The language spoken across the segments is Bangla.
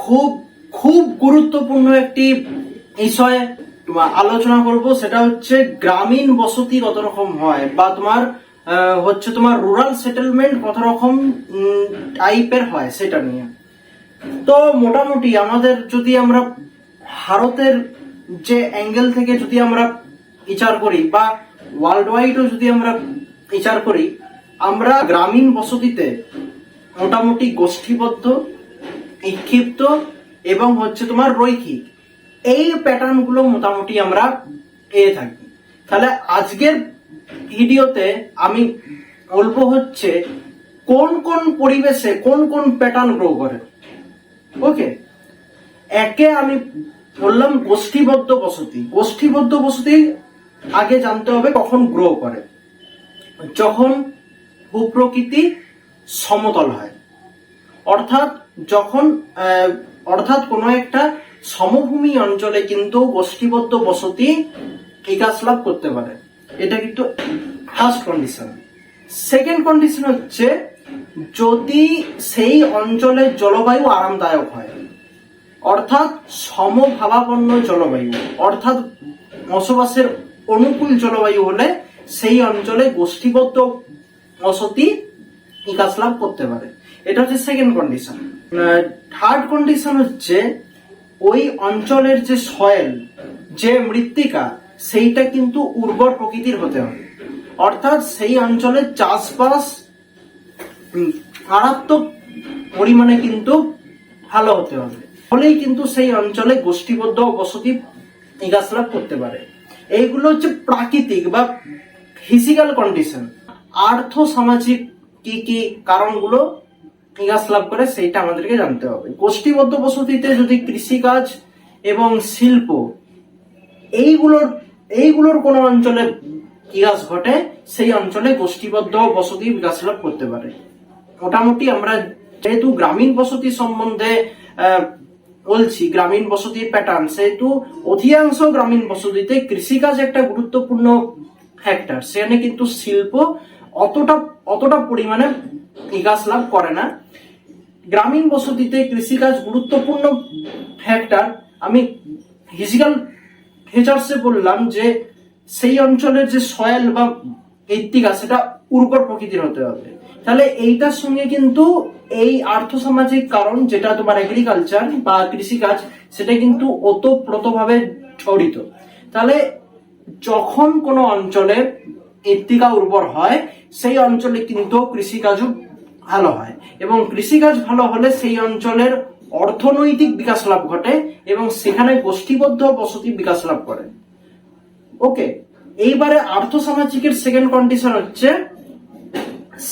খুব খুব গুরুত্বপূর্ণ একটি বিষয়ে তোমার আলোচনা করব, সেটা হচ্ছে গ্রামীণ বসতি কত রকম হয় বা তোমার হচ্ছে তোমার রুরাল সেটেলমেন্ট কত রকম টাইপের হয় সেটা নিয়ে। তো মোটামুটি আমাদের যদি আমরা ভারতের যে অ্যাঙ্গেল থেকে যদি আমরা বিচার করি বা ওয়ার্ল্ড ওয়াইডও যদি আমরা বিচার করি, আমরা গ্রামীণ বসতিতে মোটামুটি গোষ্ঠীবদ্ধ বিক্ষিপ্ত এবং হচ্ছে তোমার রৈখিক। এই প্যাটার্নগুলো মোটামুটি আমরা পেয়ে থাকি। তাহলে আজকের ভিডিওতে আমি বলব হচ্ছে কোন কোন পরিবেশে কোন কোন প্যাটার্ন গ্রো করে। ওকে? একে আমি বললাম গোষ্ঠীবদ্ধ বসতি। গোষ্ঠীবদ্ধ বসতি আগে জানতে হবে কখন গ্রো করে। যখন ভূপ্রকৃতি সমতল হয়। অর্থাৎ যখন অর্থাৎ কোনো একটা সমভূমি অঞ্চলে কিন্তু গোষ্ঠীবদ্ধ বসতি বিকাশ লাভ করতে পারে। এটা কিন্তু ফার্স্ট কন্ডিশন সেকেন্ড কন্ডিশন হচ্ছে, যদি সেই অঞ্চলের জলবায়ু আরামদায়ক হয়, অর্থাৎ সমভাবাপন্ন জলবায়ু, অর্থাৎ বসবাসের অনুকূল জলবায়ু হলে সেই অঞ্চলে গোষ্ঠীবদ্ধ বসতি বিকাশ লাভ করতে পারে। এটা হচ্ছে সেকেন্ড কন্ডিশন থার্ড কন্ডিশন হচ্ছে ওই অঞ্চলের যে সয়েল যে মৃত্তিকা, সেইটা কিন্তু উর্বর প্রকৃতির হতে হবে। অর্থাৎ সেই অঞ্চলে চাষবাস মারাত্মক পরিমাণে কিন্তু ভালো হতে হবে। ফলেই কিন্তু সেই অঞ্চলে গোষ্ঠীবদ্ধ বসতি বিকাশ করতে পারে। এইগুলো হচ্ছে প্রাকৃতিক বা ফিজিক্যাল কন্ডিশন আর্থ সামাজিক কি কি কারণগুলো বিকাশ লাভ করে সেইটা আমাদেরকে জানতে হবে। গোষ্ঠীবদ্ধ বসতিতে যদি কৃষিকাজ এবং শিল্প, এইগুলোর এইগুলোর কোনো অঞ্চলে বিকাশ ঘটে, সেই অঞ্চলে গোষ্ঠীবদ্ধ বসতি বিকাশ লাভ করতে পারে। মোটামুটি আমরা যেহেতু গ্রামীণ বসতি সম্বন্ধে বলছি, গ্রামীণ বসতির প্যাটার্ন সেহেতু অধিকাংশ গ্রামীণ বসতিতে কৃষিকাজ একটা গুরুত্বপূর্ণ ফ্যাক্টর সেখানে কিন্তু শিল্প অতটা অতটা পরিমাণে বিকাশ লাভ করে না। গ্রামীণ বসতিতে কৃষিকাজ গুরুত্বপূর্ণ ফ্যাক্টর আমি ফিজিক্যাল ফিচার্সে বললাম যে, সেই অঞ্চলের যে সয়েল বা মৃত্তিকা সেটা উর্বর প্রকৃতির হতে হবে। তাহলে এইটার সঙ্গে কিন্তু এই আর্থসামাজিক কারণ, যেটা তোমার এগ্রিকালচার বা কৃষিকাজ, সেটা কিন্তু ওতপ্রোতভাবে জড়িত। তাহলে যখন কোনো অঞ্চলে মৃত্তিকা উর্বর হয়, সেই অঞ্চলে কিন্তু কৃষিকাজও ভালো হয়। এবং কৃষিকাজ ভালো হলে সেই অঞ্চলের অর্থনৈতিক বিকাশ লাভ ঘটে এবং সেখানে গোষ্ঠীবদ্ধ বসতি বিকাশ লাভ করে। ওকে, এইবারে আর্থসামাজিকের সেকেন্ড কন্ডিশন হচ্ছে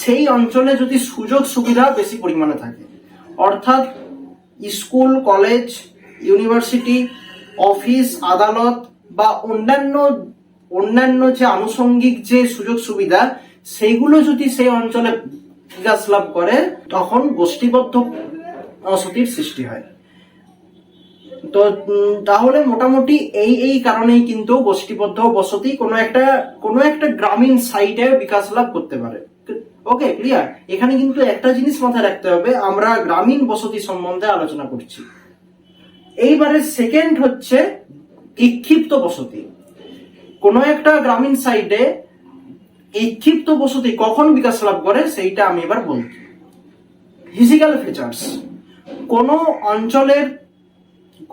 সেই অঞ্চলে যদি সুযোগ সুবিধা বেশি পরিমাণে থাকে, অর্থাৎ স্কুল, কলেজ, ইউনিভার্সিটি, অফিস, আদালত বা অন্যান্য অন্যান্য যে আনুষঙ্গিক যে সুযোগ সুবিধা, সেইগুলো যদি সেই অঞ্চলে বিকাশ লাভ করে, তখন গোষ্ঠীবদ্ধ বসতির সৃষ্টি হয়। তো তাহলে মোটামুটি এই এই কারণেই কিন্তু গোষ্ঠীবদ্ধ বসতি কোনো একটা কোনো একটা গ্রামীণ সাইটে বিকাশ লাভ করতে পারে। Okay, clear? এখানে কিন্তু একটা জিনিস মাথায় রাখতে হবে, আমরা গ্রামীণ বসতি সম্বন্ধে আলোচনা করছি। এইবারে সেকেন্ড হচ্ছে বিক্ষিপ্ত বসতি। কোনো একটা গ্রামীণ সাইডে বিক্ষিপ্ত বসতি কখন বিকাশ লাভ করে সেইটা আমি এবার বলছি ফিজিক্যাল ফিচার্স কোনো অঞ্চলের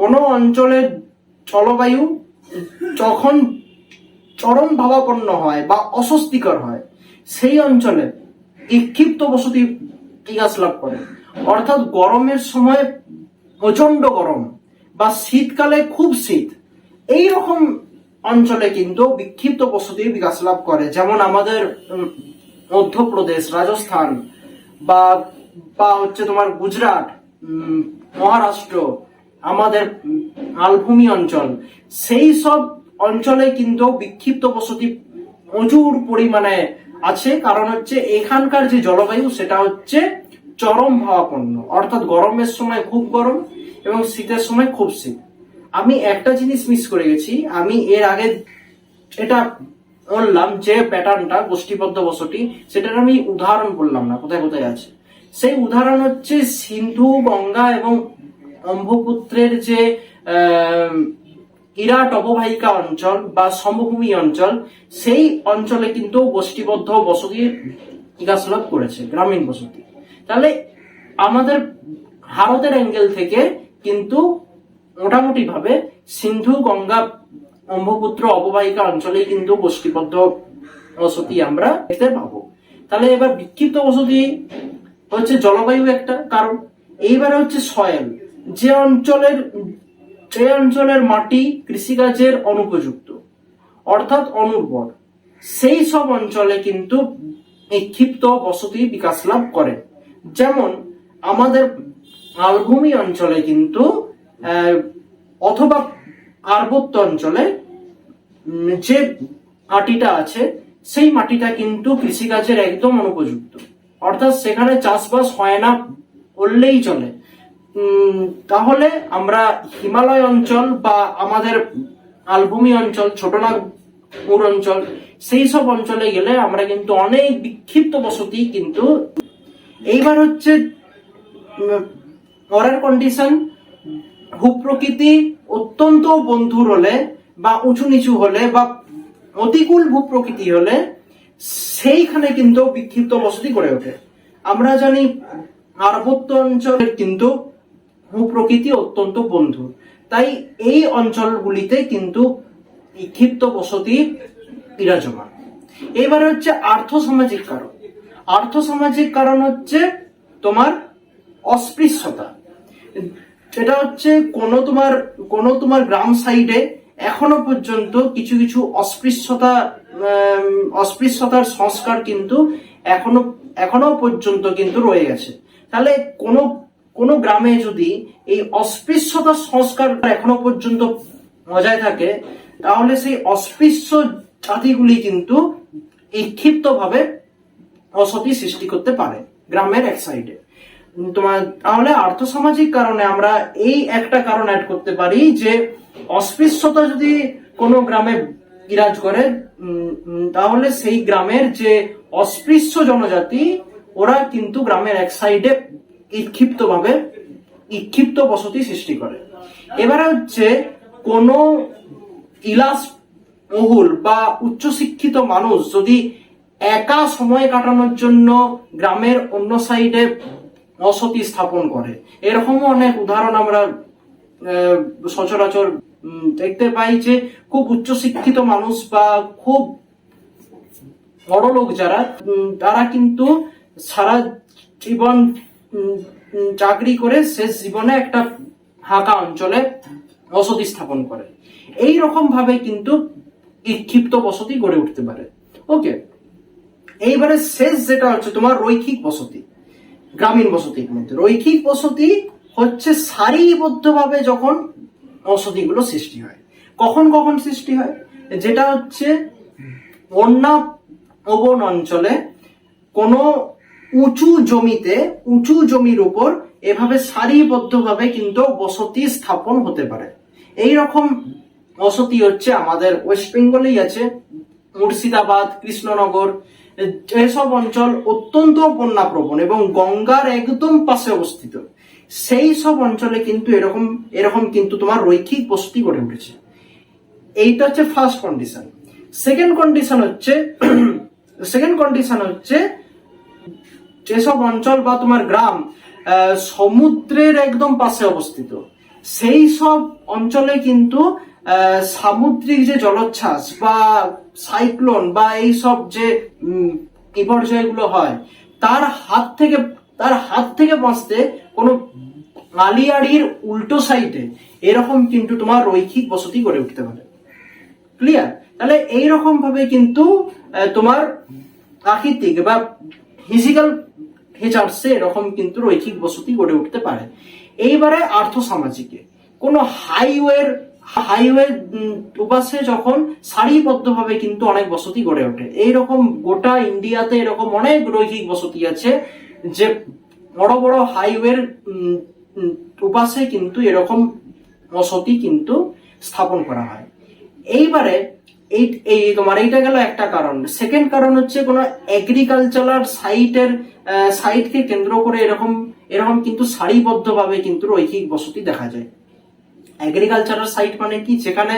কোনো অঞ্চলের জলবায়ু যখন চরম ভাবাপন্ন হয় বা অস্বস্তিকর হয়, সেই অঞ্চলে বিক্ষিপ্ত বসতি বিকাশ লাভ করে। অর্থাৎ গরমের সময় প্রচণ্ড গরম বা শীতকালে খুব শীত। এই রকম অঞ্চলে কিন্তু বিক্ষিপ্ত বসতি বিকাশ লাভ করে। যেমন আমাদের মধ্যপ্রদেশ, রাজস্থান বা বা হচ্ছে তোমার গুজরাট মহারাষ্ট্র, আমাদের মালভূমি অঞ্চল। সেই সব অঞ্চলে কিন্তু বিক্ষিপ্ত বসতি প্রচুর পরিমাণে আছে। কারণ হচ্ছে এখানকার যে জলবায়ু, সেটা হচ্ছে চরম ভাবাপন্ন অর্থাৎ গরমের সময় খুব গরম এবং শীতের সময় খুব শীত। আমি একটা জিনিস মিস করে গেছি। আমি এর আগে এটা বললাম যে প্যাটার্নটা গোষ্ঠীবদ্ধ বসতি, সেটার আমি উদাহরণ বললাম না, কোথায় কোথায় আছে? সেই উদাহরণ হচ্ছে সিন্ধু, গঙ্গা এবং ব্রহ্মপুত্রের যে ইরাট অববাহিকা অঞ্চল বা সমভূমি অঞ্চল, সেই অঞ্চলে কিন্তু গোষ্ঠীবদ্ধ বসতি বিকাশ করেছে, গ্রামীণ বসতি। তাহলে আমাদের ভারতের অ্যাঙ্গেল থেকে কিন্তু মোটামুটি ভাবে সিন্ধু, গঙ্গা, ব্রহ্মপুত্র, অববাহিকা অঞ্চলে কিন্তু গোষ্ঠীবদ্ধ বসতি আমরা দেখতে পাবো। তাহলে এবার বিক্ষিপ্ত বসতি হচ্ছে জলবায়ু একটা কারণ। এইবারে হচ্ছে সয়েল। যে অঞ্চলের যে অঞ্চলের মাটি কৃষিকাজের অনুপযুক্ত, অর্থাৎ অনুর্বর, সেই সব অঞ্চলে কিন্তু বিক্ষিপ্ত বসতি বিকাশ লাভ করে। যেমন আমাদের মালভূমি অঞ্চলে কিন্তু অথবা পার্বত্য অঞ্চলে যে মাটিটা আছে সেই মাটিটা কিন্তু কৃষিকাজের একদম অনুপযুক্ত। অর্থাৎ সেখানে চাষবাস হয় না বললেই চলে। তাহলে আমরা হিমালয় অঞ্চল বা আমাদের আলভূমি অঞ্চল ছোটনাগপুর অঞ্চল সেই সব অঞ্চলে গেলে আমরা কিন্তু অনেক বিক্ষিপ্ত বসতি কিন্তু এইবার হচ্ছে উম, কন্ডিশন ভূপ্রকৃতি অত্যন্ত বন্ধুর হলে বা উঁচু নিচু হলে বা প্রতিকূল ভূপ্রকৃতি হলে সেইখানে কিন্তু বিক্ষিপ্ত বসতি গড়ে ওঠে। আমরা জানি পার্বত্য অঞ্চলের কিন্তু ভূপ্রকৃতি অত্যন্ত বন্ধু তাই এই অঞ্চলগুলিতে কিন্তু বিক্ষিপ্ত বসতি বিরাজমান। এবারে হচ্ছে আর্থসামাজিক কারণ। আর্থসামাজিক কারণ হচ্ছে তোমার অস্পৃশ্যতা। সেটা হচ্ছে কোনো তোমার কোনো তোমার গ্রাম সাইডে এখনও পর্যন্ত কিছু কিছু অস্পৃশ্যতা অস্পৃশ্যতার সংস্কার কিন্তু এখনও এখনও পর্যন্ত কিন্তু রয়ে গেছে। তাহলে কোনো কোনো গ্রামে যদি এই অস্পৃশ্যতার সংস্কার এখনও পর্যন্ত বজায় থাকে, তাহলে সেই অস্পৃশ্য জাতিগুলি কিন্তু বিক্ষিপ্ত ভাবে বসতি সৃষ্টি করতে পারে গ্রামের এক সাইডে। তোমার, তাহলে আর্থসামাজিক কারণে আমরা এই একটা কারণ অ্যাড করতে পারি যে অস্পৃশ্যতা যদি কোনো গ্রামে বিরাজ করে তাহলে সেই গ্রামের যে অস্পৃশ্য জনজাতি, ওরা কিন্তু গ্রামের এক সাইডে বিক্ষিপ্ত ভাবে বিক্ষিপ্ত বসতি সৃষ্টি করে। এবারে হচ্ছে কোনো ইলাস বহুল বা উচ্চশিক্ষিত মানুষ যদি একা সময় কাটানোর জন্য গ্রামের অন্য সাইডে বসতি স্থাপন করে। এরকমও অনেক উদাহরণ আমরা সচরাচর দেখতে পাই যে খুব উচ্চশিক্ষিত মানুষ বা খুব বড় লোক যারা তারা কিন্তু সারা জীবন চাকরি করে শেষ জীবনে একটা হাঁকা অঞ্চলে বসতি স্থাপন করে। এই রকম ভাবে কিন্তু বিক্ষিপ্ত বসতি গড়ে উঠতে পারে। ওকে? এইবারে শেষ যেটা হচ্ছে তোমার রৈখিক বসতি। গ্রামীণ বসতির মধ্যে। রৈখিক বসতি হচ্ছে সারিবদ্ধভাবে যখন বসতিগুলো সৃষ্টি হয়। কখন কখন সৃষ্টি হয়? যেটা হচ্ছে বন্যা প্রবণ অঞ্চলে কোনো উঁচু জমিতে, উঁচু জমির উপর এভাবে সারিবদ্ধভাবে কিন্তু বসতি স্থাপন হতে পারে। এই রকম বসতি হচ্ছে আমাদের ওয়েস্ট বেঙ্গলেই আছে, মুর্শিদাবাদ, কৃষ্ণনগর এসব অঞ্চল অত্যন্ত বন্যাপ্রবণ এবং গঙ্গার একদম পাশে অবস্থিত। সেই সব অঞ্চলে কিন্তু এরকম এরকম কিন্তু তোমার রৈখিক বসতি গড়ে উঠেছে। এইটা হচ্ছে ফার্স্ট কন্ডিশন সেকেন্ড কন্ডিশন হচ্ছে সেকেন্ড কন্ডিশন হচ্ছে যেসব অঞ্চল বা তোমার গ্রাম সমুদ্রের একদম পাশে অবস্থিত। সেই সব অঞ্চলে কিন্তু সামুদ্রিক যে জলোচ্ছ্বাস বা সাইক্লোন বা এই সব যে বিপর্যয়গুলো হয়, তার হাত থেকে, তার হাত থেকে বাঁচতে কোনো আলিয়াড়ির উল্টো সাইডে এরকম কিন্তু তোমার রৈখিক বসতি গড়ে উঠতে পারে। ক্লিয়ার তাহলে এইরকম ভাবে কিন্তু তোমার প্রাকৃতিক বা ফিজিক্যাল ফিচার্সে এরকম কিন্তু রৈখিক বসতি গড়ে উঠতে পারে। এইবারে আর্থ আর্থসামাজিকে, কোনো হাইওয়ের হাইওয়ে উপাসে যখন সারিবদ্ধভাবে কিন্তু অনেক বসতি গড়ে ওঠে। এইরকম গোটা ইন্ডিয়াতে এরকম অনেক রৈখিক বসতি আছে যে বড় বড় হাইওয়ের উপাসে কিন্তু এরকম বসতি কিন্তু স্থাপন করা হয়। এইবারে এই এই তোমার এইটা গেল একটা কারণ। সেকেন্ড কারণ হচ্ছে কোনো এগ্রিকালচারাল সাইটের সাইটকে কেন্দ্র করে এরকম এরকম কিন্তু সারিবদ্ধভাবে কিন্তু রৈখিক বসতি দেখা যায়। এগ্রিকালচারাল সাইট মানে কি? যেখানে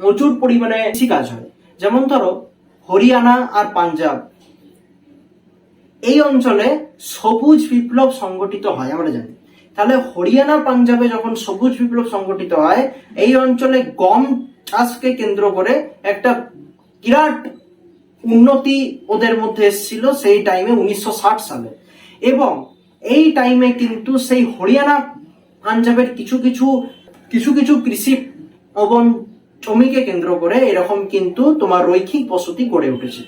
প্রচুর পরিমাণে কৃষিকাজ হয়। যেমন ধরো, হরিয়ানা আর পাঞ্জাব। এই অঞ্চলে সবুজ বিপ্লব সংগঠিত হয়, আমরা জানি। তাহলে হরিয়ানা, পাঞ্জাবে যখন সবুজ বিপ্লব সংগঠিত হয়, এই অঞ্চলে গম চাষকে কেন্দ্র করে একটা বিরাট উন্নতি ওদের মধ্যে এসেছিল সেই টাইমে উনিশশো ষাট সালে। এবং এই টাইমে কিন্তু সেই হরিয়ানা, পাঞ্জাবের কিছু কিছু কিছু কিছু কৃষি এবং জমিকে কেন্দ্র করে এরকম কিন্তু তোমার রৈখিক বসতি গড়ে উঠেছে।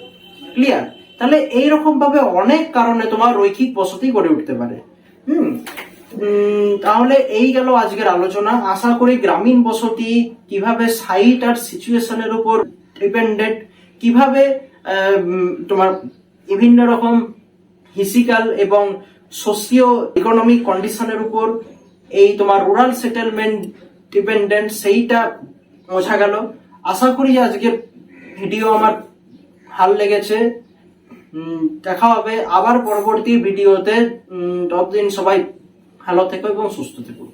ক্লিয়ার তাহলে এইরকম ভাবে অনেক কারণে তোমার রৈখিক বসতি গড়ে উঠতে পারে। হুম? তাহলে এই গেল আজকের আলোচনা। আশা করি গ্রামীণ বসতি কীভাবে সাইট আর সিচুয়েশনের উপর ডিপেন্ডেন্ট কীভাবে তোমার বিভিন্ন রকম ফিজিক্যাল এবং সোশিও ইকোনমিক কন্ডিশনের উপর এই তোমার রুরাল সেটেলমেন্ট ডিপেন্ডেন্ট সেইটা বোঝা গেল। আশা করি আজকের ভিডিও আমার ভালো লেগেছে। দেখা হবে আবার পরবর্তী ভিডিওতে ততদিন সবাই ভালো থেকো এবং সুস্থ থেকো।